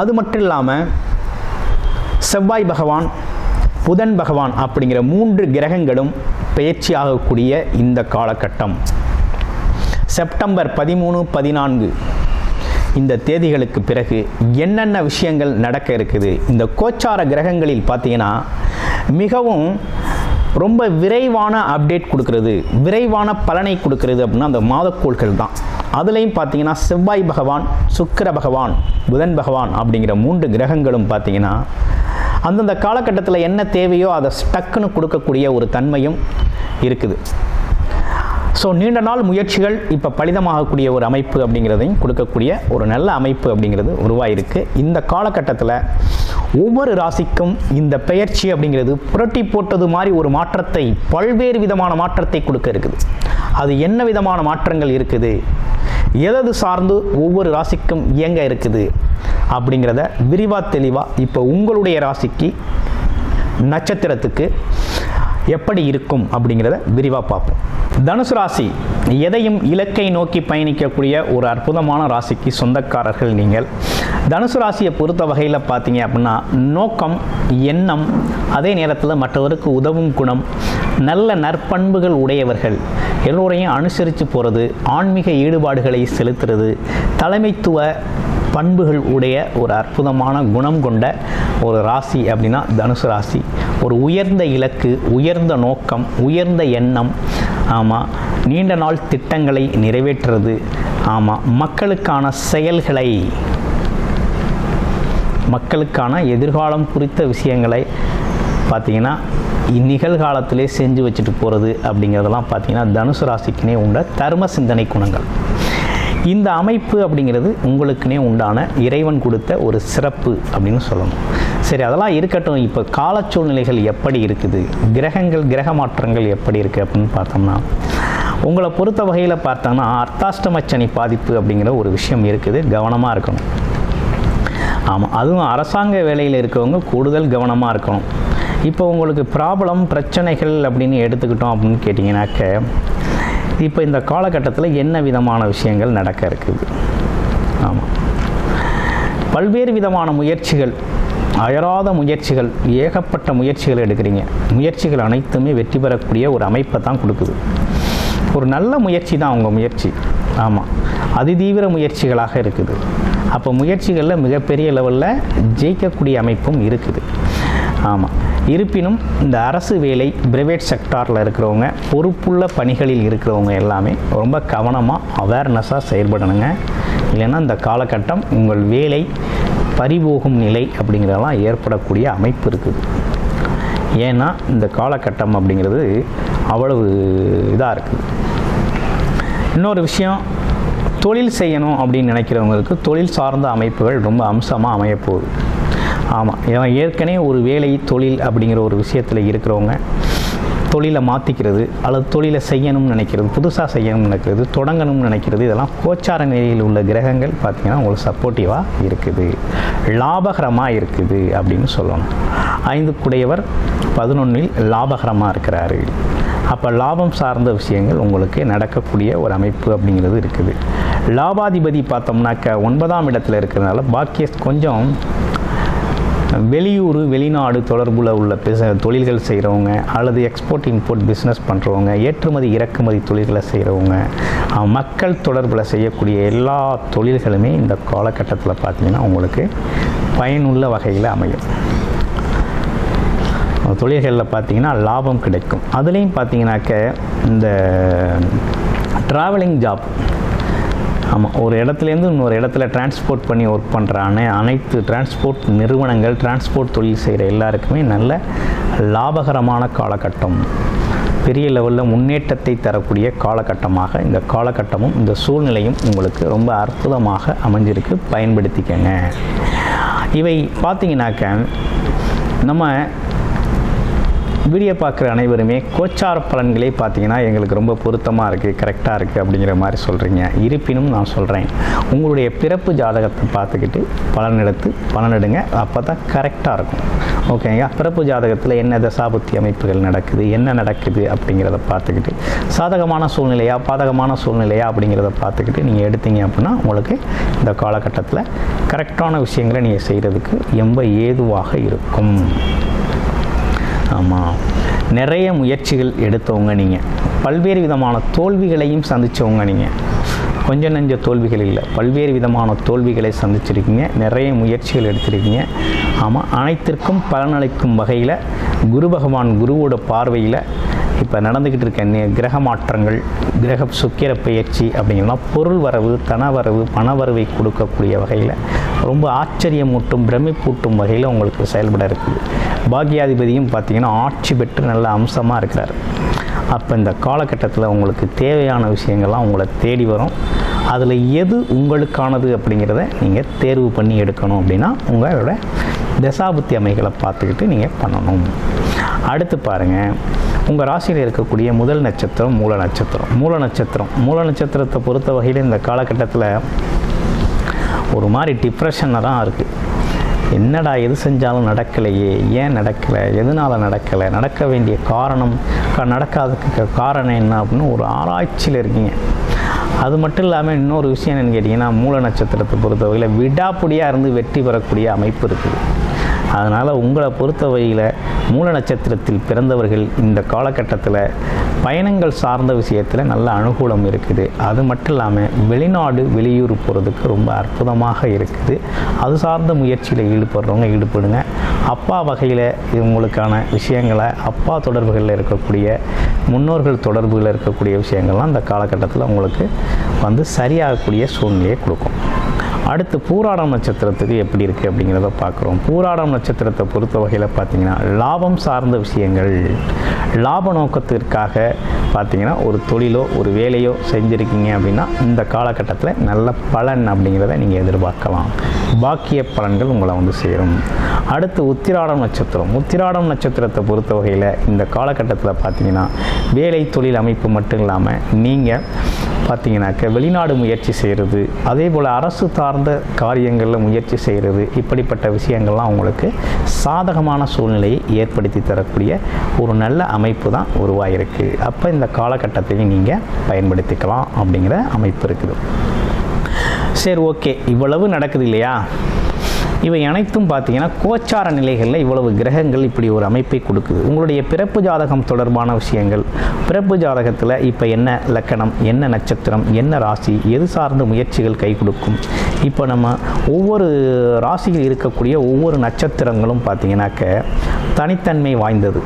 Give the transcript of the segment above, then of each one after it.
அது மட்டும் இல்லாமல் செவ்வாய் பகவான் புதன் பகவான் அப்படிங்கிற மூன்று கிரகங்களும் பெயர்ச்சியாகக்கூடிய இந்த காலகட்டம். செப்டம்பர் பதிமூணு பதினான்கு இந்த தேதிகளுக்கு பிறகு என்னென்ன விஷயங்கள் நடக்க இருக்குது? இந்த கோச்சார கிரகங்களில் பார்த்தீங்கன்னா மிகவும் ரொம்ப விரைவான அப்டேட் கொடுக்கறது. விரைவான பலனை கொடுக்கறது அப்படின்னா அந்த மாதக்கோள்கள் தான். அதுலேயும் பார்த்தீங்கன்னா செவ்வாய் பகவான் சுக்கிர பகவான் புதன் பகவான் அப்படிங்கிற மூன்று கிரகங்களும் பார்த்தீங்கன்னா அந்தந்த காலகட்டத்தில் என்ன தேவையோ அதை ஸ்டக்குன்னு கொடுக்கக்கூடிய ஒரு தன்மையும் இருக்குது. ஸோ நீண்ட நாள் முயற்சிகள் இப்போ பலிதமாகக்கூடிய ஒரு அமைப்பு அப்படிங்கிறதையும் கொடுக்கக்கூடிய ஒரு நல்ல அமைப்பு அப்படிங்கிறது உருவாயிருக்கு. இந்த காலகட்டத்தில் ஒவ்வொரு ராசிக்கும் இந்த பெயர்ச்சி அப்படிங்கிறது புரட்டி போட்டது மாதிரி ஒரு மாற்றத்தை பல்வேறு விதமான மாற்றத்தை கொடுக்க இருக்குது. அது என்ன விதமான மாற்றங்கள் இருக்குது? எதது சார்ந்து ஒவ்வொரு ராசிக்கும் இயங்க இருக்குது? அப்படிங்கிறத விரிவாக தெளிவாக இப்போ உங்களுடைய ராசிக்கு நட்சத்திரத்துக்கு எப்படி இருக்கும் அப்படிங்கிறத விரிவாக பார்ப்போம். தனுசு ராசி எதையும் இலக்கை நோக்கி பயணிக்கக்கூடிய ஒரு அற்புதமான ராசிக்கு சொந்தக்காரர்கள் நீங்கள். தனுசு ராசியை பொறுத்த வகையில் பார்த்தீங்க அப்படின்னா நோக்கம் எண்ணம் அதே நேரத்தில் மற்றவருக்கு உதவும் குணம் நல்ல நற்பண்புகள் உடையவர்கள் எல்லோரையும் அனுசரித்து போகிறது ஆன்மீக ஈடுபாடுகளை செலுத்துறது தலைமைத்துவ பண்புகள் உடைய ஒரு அற்புதமான குணம் கொண்ட ஒரு ராசி அப்படின்னா தனுசு ராசி. ஒரு உயர்ந்த இலக்கு உயர்ந்த நோக்கம் உயர்ந்த எண்ணம் ஆமாம் நீண்ட நாள் திட்டங்களை நிறைவேற்றுறது ஆமாம் மக்களுக்கான செயல்களை மக்களுக்கான எதிர்காலம் குறித்த விஷயங்களை பார்த்தீங்கன்னா நிகழ்காலத்திலே செஞ்சு வச்சுட்டு போகிறது அப்படிங்கிறதெல்லாம் பார்த்தீங்கன்னா தனுசு ராசிக்குனே உண்ட தர்ம சிந்தனை குணங்கள். இந்த அமைப்பு அப்படிங்கிறது உங்களுக்குனே உண்டான இறைவன் கொடுத்த ஒரு சிறப்பு அப்படின்னு சொல்லணும். சரி அதெல்லாம் இருக்கட்டும். இப்போ கால சூழ்நிலைகள் எப்படி இருக்குது? கிரகங்கள் கிரக மாற்றங்கள் எப்படி இருக்குது அப்படின்னு பார்த்தோம்னா உங்களை பொறுத்த வகையில் பார்த்தோம்னா அர்த்தாஷ்டம சனி பாதிப்பு அப்படிங்கிற ஒரு விஷயம் இருக்குது. கவனமாக இருக்கணும். ஆமாம் அதுவும் அரசாங்க வேலையில் இருக்கவங்க கூடுதல் கவனமாக இருக்கணும். இப்போ உங்களுக்கு ப்ராப்ளம் பிரச்சனைகள் அப்படின்னு எடுத்துக்கிட்டோம் அப்படின்னு கேட்டிங்கனாக்க இப்போ இந்த காலகட்டத்தில் என்ன விதமான விஷயங்கள் நடக்க இருக்குது? ஆமாம் பல்வேறு விதமான முயற்சிகள் அயராத முயற்சிகள் ஏகப்பட்ட முயற்சிகள் எடுக்கிறீங்க. முயற்சிகள் அனைத்துமே வெற்றி பெறக்கூடிய ஒரு அமைப்பை தான் கொடுக்குது. ஒரு நல்ல முயற்சி தான் உங்கள் முயற்சி. ஆமாம் அதிதீவிர முயற்சிகளாக இருக்குது. அப்போ முயற்சிகளில் மிகப்பெரிய லெவலில் ஜெயிக்கக்கூடிய அமைப்பும் இருக்குது. ஆமாம் இருப்பினும் இந்த அரசு வேலை பிரைவேட் செக்டாரில் இருக்கிறவங்க பொறுப்புள்ள பணிகளில் இருக்கிறவங்க எல்லாமே ரொம்ப கவனமாக அவேர்னஸாக செயல்படணுங்க. இல்லைன்னா இந்த காலகட்டம் உங்கள் வேலை பறிபோகும் நிலை அப்படிங்கிறதெல்லாம் ஏற்படக்கூடிய அமைப்பு இருக்குது. ஏன்னா இந்த காலகட்டம் அப்படிங்கிறது அவ்வளவு இதாக இருக்குது. இன்னொரு விஷயம் தொழில் செய்யணும் அப்படின்னு நினைக்கிறவங்களுக்கு தொழில் சார்ந்த அமைப்புகள் ரொம்ப அம்சமாக அமையப்போகுது. ஆமாம் ஏன்னா ஏற்கனவே ஒரு வேலை தொழில் அப்படிங்கிற ஒரு விஷயத்தில் இருக்கிறவங்க தொழிலை மாற்றிக்கிறது அல்லது தொழிலை செய்யணும்னு நினைக்கிறது புதுசாக செய்யணும்னு நினைக்கிறது தொடங்கணும்னு நினைக்கிறது இதெல்லாம் கோச்சார நிலையில் உள்ள கிரகங்கள் பார்த்திங்கன்னா உங்களுக்கு சப்போர்ட்டிவாக இருக்குது. லாபகரமாக இருக்குது அப்படின்னு சொல்லணும். ஐந்து குடையவர் பதினொன்றில் லாபகரமாக இருக்கிறாரு. அப்போ லாபம் சார்ந்த விஷயங்கள் உங்களுக்கு நடக்கக்கூடிய ஒரு அமைப்பு அப்படிங்கிறது இருக்குது. லாபாதிபதி பார்த்தோம்னாக்க ஒன்பதாம் இடத்துல இருக்கிறதுனால பாக்கிய கொஞ்சம் வெளியூர் வெளிநாடு தொடர்பில் உள்ள பிச தொழில்கள் செய்கிறவங்க அல்லது எக்ஸ்போர்ட் இம்போர்ட் பிஸ்னஸ் பண்ணுறவங்க ஏற்றுமதி இறக்குமதி தொழில்களை செய்கிறவங்க மக்கள் தொடர்பில் செய்யக்கூடிய எல்லா தொழில்களுமே இந்த காலகட்டத்தில் பார்த்தீங்கன்னா உங்களுக்கு பயனுள்ள வகையில் அமையும். தொழில்களில் பார்த்தீங்கன்னா லாபம் கிடைக்கும். அதுலேயும் பார்த்தீங்கன்னாக்க இந்த ட்ராவலிங் ஜாப் ஆமாம் ஒரு இடத்துலேருந்து இன்னொரு இடத்துல டிரான்ஸ்போர்ட் பண்ணி ஒர்க் பண்ணுற அனைத்து டிரான்ஸ்போர்ட் நிறுவனங்கள் டிரான்ஸ்போர்ட் தொழில் செய்கிற எல்லாருக்குமே நல்ல லாபகரமான காலகட்டம். பெரிய லெவலில் முன்னேற்றத்தை தரக்கூடிய காலகட்டமாக இந்த காலகட்டமும் இந்த சூழ்நிலையும் உங்களுக்கு ரொம்ப அற்புதமாக அமைஞ்சிருக்கு. பயன்படுத்திக்கங்க. இவை பார்த்தீங்கன்னாக்க நம்ம வீடியோ பார்க்குற அனைவருமே கோச்சார பலன்களே பார்த்தீங்கன்னா எங்களுக்கு ரொம்ப பொருத்தமாக இருக்குது கரெக்டாக இருக்குது அப்படிங்கிற மாதிரி சொல்கிறீங்க இருப்பினும் நான் சொல்கிறேன் உங்களுடைய பிறப்பு ஜாதகத்தை பார்த்துக்கிட்டு பலன் எடுத்து பலன் எடுங்க அப்போ தான் கரெக்டாக இருக்கும் ஓகேங்க பிறப்பு ஜாதகத்தில் என்ன தசாபுத்தி அமைப்புகள் நடக்குது என்ன நடக்குது அப்படிங்கிறத பார்த்துக்கிட்டு சாதகமான சூழ்நிலையா பாதகமான சூழ்நிலையா அப்படிங்கிறத பார்த்துக்கிட்டு நீங்கள் எடுத்தீங்க அப்படின்னா உங்களுக்கு இந்த காலகட்டத்தில் கரெக்டான விஷயங்களை நீங்கள் செய்கிறதுக்கு ரொம்ப ஏதுவாக இருக்கும். ஆமாம் நிறைய முயற்சிகள் எடுத்தவங்க நீங்கள் பல்வேறு விதமான தோல்விகளையும் சந்தித்தவங்க நீங்கள் கொஞ்சம் நஞ்ச தோல்விகள் இல்லை. பல்வேறு விதமான தோல்விகளை சந்திச்சிருக்கீங்க. நிறைய முயற்சிகள் எடுத்திருக்கீங்க. ஆமாம் அனைத்திற்கும் பலனளிக்கும் வகையில் குரு பகவான் குருவோட பார்வையில் இப்போ நடந்துக்கிட்டு இருக்க நே- கிரக மாற்றங்கள் கிரக சுக்கிர பயிற்சி அப்படிங்கிறலாம் பொருள் வரவு தனவரவு பணவரவை கொடுக்கக்கூடிய வகையில் ரொம்ப ஆச்சரியமூட்டும் பிரமிப்பூட்டும் வகையில் உங்களுக்கு செயல்பட இருக்குது. பாக்கியாதிபதியும் பார்த்தீங்கன்னா ஆட்சி பெற்று நல்ல அம்சமாக இருக்கிறார். அப்போ இந்த காலகட்டத்தில் உங்களுக்கு தேவையான விஷயங்கள்லாம் உங்களை தேடி வரும். அதில் எது உங்களுக்கானது அப்படிங்கிறத நீங்கள் தேர்வு பண்ணி எடுக்கணும் அப்படின்னா உங்களோட தசாபுத்தி அமைகளை பார்த்துக்கிட்டு நீங்கள் பண்ணணும். அடுத்து பாருங்கள் உங்கள் ராசியில் இருக்கக்கூடிய முதல் நட்சத்திரம் மூல நட்சத்திரம். மூல நட்சத்திரம். மூல நட்சத்திரத்தை பொறுத்த வகையில் இந்த காலகட்டத்தில் ஒரு மாதிரி டிப்ரெஷனில் தான் இருக்குது என்னடா எது செஞ்சாலும் நடக்கலையே ஏன் நடக்கலை எதனால் நடக்கலை நடக்க வேண்டிய காரணம் க- நடக்காததுக்கு காரணம் என்ன அப்படின்னு ஒரு ஆராய்ச்சியில் இருக்கீங்க. அது மட்டும் இல்லாமல் இன்னொரு விஷயம் என்னன்னு கேட்டிங்கன்னா மூல நட்சத்திரத்தை பொறுத்தவரையில் விடாப்பிடியாக இருந்து வெற்றி பெறக்கூடிய அமைப்பு இருக்குது. அதனால் உங்களை பொறுத்தவரையில் மூல நட்சத்திரத்தில் பிறந்தவர்கள் இந்த காலகட்டத்தில் பயணங்கள் சார்ந்த விஷயத்தில் நல்ல அனுகூலம் இருக்குது. அது மட்டும் இல்லாமல் வெளிநாடு வெளியூர் போகிறதுக்கு ரொம்ப அற்புதமாக இருக்குது. அது சார்ந்த முயற்சியில் ஈடுபடுறவங்க ஈடுபடுங்க. அப்பா வகையில் இவங்களுக்கான விஷயங்களை அப்பா தொடர்புகளில் இருக்கக்கூடிய முன்னோர்கள் தொடர்புகளில் இருக்கக்கூடிய விஷயங்கள்லாம் இந்த காலகட்டத்தில் உங்களுக்கு வந்து சரியாகக்கூடிய சூழ்நிலையை கொடுக்கும். அடுத்து பூராடம் நட்சத்திரத்துக்கு எப்படி இருக்குது அப்படிங்கிறத பார்க்குறோம். பூராடம் நட்சத்திரத்தை பொறுத்த வகையில் பார்த்தீங்கன்னா லாபம் சார்ந்த விஷயங்கள். லாப நோக்கத்திற்காக பார்த்தீங்கன்னா ஒரு தொழிலோ ஒரு வேலையோ செஞ்சுருக்கீங்க அப்படின்னா இந்த காலகட்டத்தில் நல்ல பலன் அப்படிங்கிறத நீங்கள் எதிர்பார்க்கலாம். பாக்கிய பலன்கள் உங்களை வந்து சேரும். அடுத்து உத்திராடம் நட்சத்திரம். உத்திராடம் நட்சத்திரத்தை பொறுத்த வகையில் இந்த காலகட்டத்தில் பார்த்தீங்கன்னா வேலை தொழில் அமைப்பு மட்டும் இல்லாமல் நீங்கள் பார்த்தீங்கன்னாக்க வெளிநாடு முயற்சி செய்கிறது அதே போல் அரசு சார்ந்த காரியங்களில் முயற்சி செய்கிறது. இப்படிப்பட்ட விஷயங்கள்லாம் உங்களுக்கு சாதகமான சூழ்நிலையை ஏற்படுத்தி தரக்கூடிய ஒரு நல்ல அமைப்பு தான் உருவாகிருக்கு அப்போ இந்த காலகட்டத்தையும் நீங்கள் பயன்படுத்திக்கலாம் அப்படிங்கிற அமைப்பு இருக்குது. சரி ஓகே. இவ்வளவு நடக்குது இல்லையா? இவை அனைத்தும் பார்த்தீங்கன்னா கோச்சார நிலைகளில் இவ்வளவு கிரகங்கள் இப்படி ஒரு அமைப்பை கொடுக்குது. உங்களுடைய பிறப்பு ஜாதகம் தொடர்பான விஷயங்கள். பிறப்பு ஜாதகத்தில் இப்போ என்ன லக்கணம் என்ன நட்சத்திரம் என்ன ராசி எது சார்ந்த முயற்சிகள் கை கொடுக்கும்? இப்போ நம்ம ஒவ்வொரு ராசியில் இருக்கக்கூடிய ஒவ்வொரு நட்சத்திரங்களும் பார்த்தீங்கன்னாக்க தனித்தன்மை வாய்ந்தது.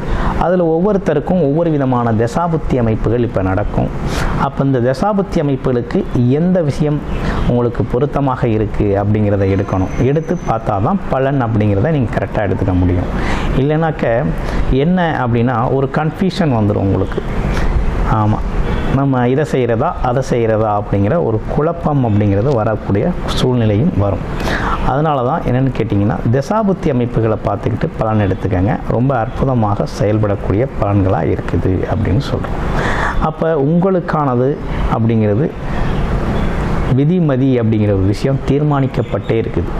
அதில் ஒவ்வொருத்தருக்கும் ஒவ்வொரு விதமான தசாபுத்தி அமைப்புகள் இப்போ நடக்கும். அப்போ இந்த தசாபுத்தி அமைப்புகளுக்கு எந்த விஷயம் உங்களுக்கு பொருத்தமாக இருக்குது அப்படிங்கிறத எடுக்கணும். எடுத்து பார்த்து பார்த்தா தான் பலன் அப்படிங்கிறத நீங்கள் கரெக்டாக எடுத்துக்க முடியும். இல்லைனாக்க என்ன அப்படின்னா ஒரு கன்ஃபியூஷன் வந்துடும் உங்களுக்கு. ஆமாம் நம்ம இதை செய்கிறதா அதை செய்கிறதா அப்படிங்கிற ஒரு குழப்பம் அப்படிங்கிறது வரக்கூடிய சூழ்நிலையும் வரும். அதனால தான் என்னென்னு கேட்டிங்கன்னா தசாபுத்தி அமைப்புகளை பார்த்துக்கிட்டு பலன் எடுத்துக்கங்க. ரொம்ப அற்புதமாக செயல்படக்கூடிய பலன்களாக இருக்குது அப்படின்னு சொல்கிறோம் அப்போ உங்களுக்கானது அப்படிங்கிறது விதிமதி அப்படிங்கிற ஒரு விஷயம் தீர்மானிக்கப்பட்டே இருக்குது.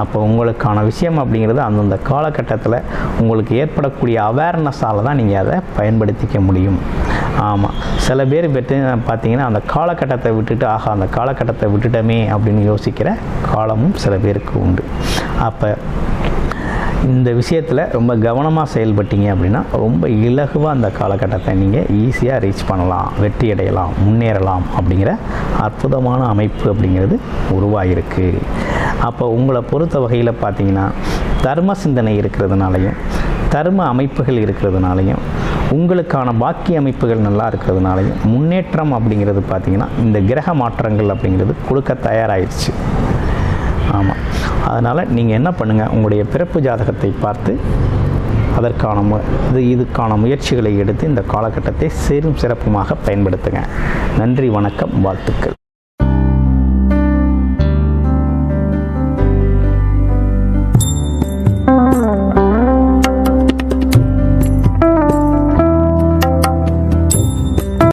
அப்போ உங்களுக்கான விஷயம் அப்படிங்கிறது அந்தந்த காலகட்டத்தில் உங்களுக்கு ஏற்படக்கூடிய அவேர்னஸால் தான் நீங்கள் அதை பயன்படுத்திக்க முடியும். ஆமாம் சில பேர் பெற்று பார்த்தீங்கன்னா அந்த காலகட்டத்தை விட்டுட்டு ஆகா அந்த காலகட்டத்தை விட்டுட்டோமே அப்படின்னு யோசிக்கிற காலமும் சில பேருக்கு உண்டு. அப்போ இந்த விஷயத்தில் ரொம்ப கவனமாக செயல்பட்டீங்க அப்படின்னா ரொம்ப இலகுவாக அந்த காலகட்டத்தை நீங்கள் ஈஸியாக ரீச் பண்ணலாம் வெற்றி அடையலாம் முன்னேறலாம் அப்படிங்கிற அற்புதமான அமைப்பு அப்படிங்கிறது உருவாகிருக்கு அப்போ உங்களை பொறுத்த வகையில் பார்த்தீங்கன்னா தர்ம சிந்தனை இருக்கிறதுனாலையும் தர்ம அமைப்புகள் இருக்கிறதுனாலையும் உங்களுக்கான பாக்கி அமைப்புகள் நல்லா இருக்கிறதுனாலையும் முன்னேற்றம் அப்படிங்கிறது பார்த்தீங்கன்னா இந்த கிரக மாற்றங்கள் அப்படிங்கிறது கொடுக்க தயாராகிடுச்சு ஆமாம் அதனால் நீங்கள் என்ன பண்ணுங்கள் உங்களுடைய பிறப்பு ஜாதகத்தை பார்த்து அதற்கான மு இது இதுக்கான முயற்சிகளை எடுத்து இந்த காலகட்டத்தை சீரும் சிறப்புமாக பயன்படுத்துங்க. நன்றி வணக்கம் வாழ்த்துக்கள்.